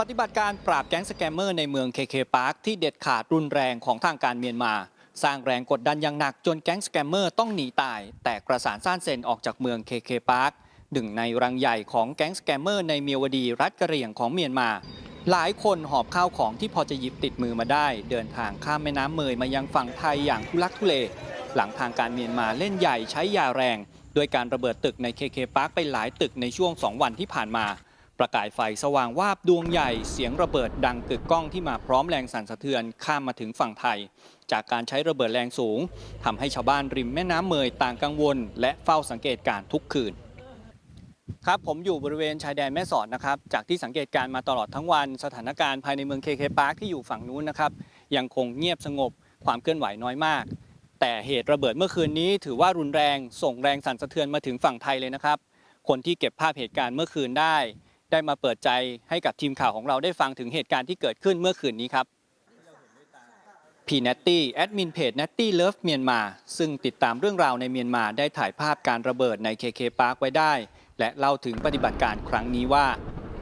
ปฏิบัติการปราบแก๊งสแกมเมอร์ในเมืองเคเคพาร์คที่เด็ดขาดรุนแรงของทางการเมียนมา สร้างแรงกดดันอย่างหนักจนแก๊งสแกมเมอร์ต้องหนีตาย แต่กระสานซ่านเซนออกจากเมืองเคเคพาร์คหนึ่งในรังใหญ่ของแก๊งสแกมเมอร์ในเมียวดีรัฐกะเหรี่ยงของเมียนมา หลายคนหอบข้าวของที่พอจะหยิบติดมือมาได้ เดินทางข้ามแม่น้ำเมยมายังฝั่งไทยอย่างทุลักทุเล หลังทางการเมียนมาเล่นใหญ่ใช้ยาแรง ด้วยการระเบิดตึกในเคเคพาร์คไปหลายตึกในช่วง 2 วันที่ผ่านมา ประกายไฟสว่างวาบดวงใหญ่เสียงระเบิดดังกึกก้องที่มาพร้อมแรงสั่นสะเทือนข้ามมาถึงฝั่งไทย จากการใช้ระเบิดแรงสูงทำให้ชาวบ้านริมแม่น้ำเมยต่างกังวล และเฝ้าสังเกตการณ์ทุกคืนครับผมอยู่บริเวณชายแดนแม่สอดนะครับ จากที่สังเกตการณ์มาตลอดทั้งวัน สถานการณ์ภายในเมืองเคเคพาร์คที่อยู่ฝั่งนู้นนะครับ ยังคงเงียบสงบความเคลื่อนไหวน้อยมาก แต่เหตุระเบิดเมื่อคืนนี้ ถือว่ารุนแรงส่งแรงสั่นสะเทือนมาถึงฝั่งไทยเลยนะครับ คนที่เก็บภาพเหตุการณ์เมื่อคืนได้ ได้มาเปิดใจให้กับทีมข่าวของเราได้ฟังถึงเหตุการณ์ที่เกิดขึ้นเมื่อคืนนี้ครับพีเนตตี้แอดมินเพจ Natty Love เมียนมาซึ่งติดตามเรื่องราวในเมียนมาได้ถ่ายภาพการระเบิดใน KK Park ไว้ได้ และเล่าถึงปฏิบัติการครั้งนี้ว่า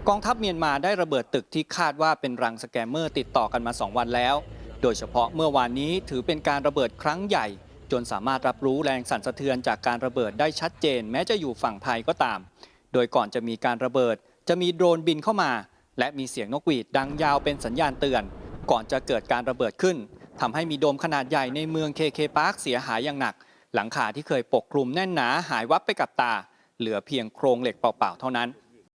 กองทัพเมียนมาได้ระเบิดตึกที่คาดว่าเป็นรังสแกมเมอร์ติดต่อกันมา 2 วันแล้ว โดยเฉพาะเมื่อวานนี้ถือเป็นการระเบิดครั้งใหญ่ จนสามารถรับรู้แรงสั่นสะเทือนจากการระเบิดได้ชัดเจน แม้จะอยู่ฝั่งไทยก็ตาม โดยก่อนจะมีการระเบิด จะมีโดรนบินเข้ามา และมีเสียงนกหวีดดังยาวเป็นสัญญาณเตือน ก่อนจะเกิดการระเบิดขึ้นทำให้มีโดมขนาดใหญ่ในเมืองเคเคพาร์คเสียหายอย่างหนัก หลังคาที่เคยปกคลุมแน่นหนาหายวับไปกับตา เหลือเพียงโครงเหล็กเปล่าๆเท่านั้น